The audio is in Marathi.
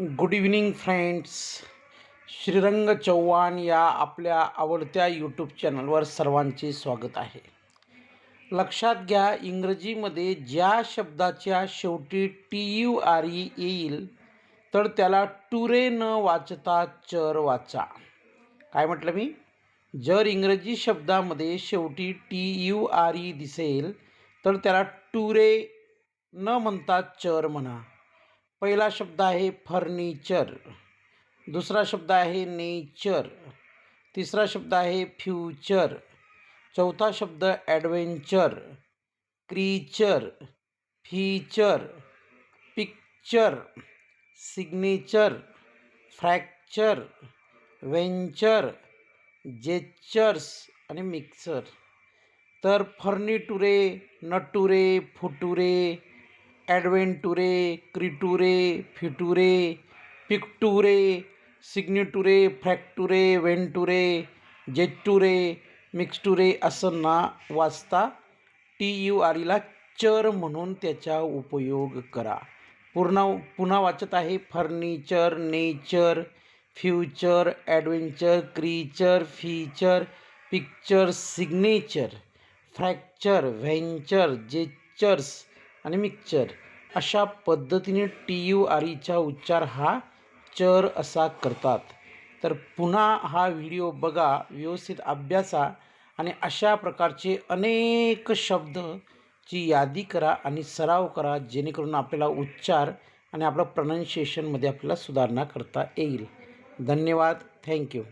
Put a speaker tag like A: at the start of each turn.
A: Good evening friends Shrirang Chavan या आपल्या आवडत्या यूट्यूब चॅनलवर सर्वांचे स्वागत आहे. लक्षात घ्या इंग्रजीमध्ये ज्या शब्दाच्या शेवटी टी यू आर ई येईल तर त्याला टुरे न वाचता चर वाचा. काय म्हटलं मी? जर इंग्रजी शब्दामध्ये शेवटी टी यू आर ई दिसेल तर त्याला टुरे न म्हणता चर म्हणा. पहिला शब्द आहे फर्निचर. दुसरा शब्द आहे नेचर. तिसरा शब्द आहे फ्युचर. चौथा शब्द adventure. Creature. Feature. Picture. Signature. Fracture. Venture. Gestures आणि मिक्सर. तर फर्निटुरे नटुरे फुटुरे ॲडवेंटुरे क्रिटुरे फिटुरे पिक्टुरे सिग्नेटुरे फ्रॅक्टुरे वेंटुरे जेटुरे मिक्स्टुरे असं ना वाचता टी यू आर ईला चर म्हणून त्याचा उपयोग करा. पूर्ण पुन्हा वाचत आहे. Furniture nature future adventure creature feature picture signature fracture venture gestures आणि मिक्सचर अशा पद्धतीने टी यू आर ईचा उच्चार हा चर असा करतात. तर पुन्हा हा व्हिडिओ बघा व्यवस्थित अभ्यासा आणि अशा प्रकारचे अनेक शब्दची यादी करा आणि सराव करा जेणेकरून आपल्याला उच्चार आणि आपलं प्रनन्शिएशनमध्ये आपल्याला सुधारणा करता येईल. धन्यवाद. थँक्यू